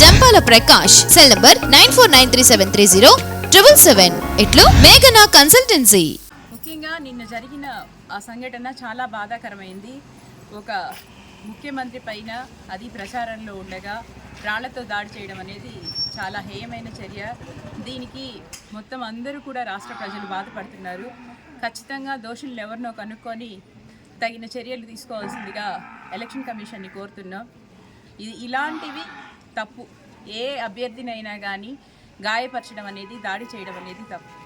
Jampala Prakash cell number nine four nine three seven three zero triple seven. ఇట్లు మేఘనా consultancy. ముఖ్యంగా నిన్న జరిగిన ఆ సంఘటన చాలా బాధాకరమైంది. ఒక ముఖ్యమంత్రి పైన అది ప్రచారంలో ఉండగా రాళ్ళతో దాడి చేయడం అనేది చాలా హేయమైన చర్య. దీనికి మొత్తం అందరూ కూడా రాష్ట్ర ప్రజలు బాధపడుతున్నారు. ఖచ్చితంగా దోషులు ఎవరినో కనుక్కొని తగిన చర్యలు తీసుకోవాల్సిందిగా ఎలక్షన్ కమిషన్ని కోరుతున్నాం. ఇది ఇలాంటివి తప్పు. ఏ అభ్యర్థినైనా కానీ గాయపరచడం అనేది దాడి చేయడం అనేది తప్పు.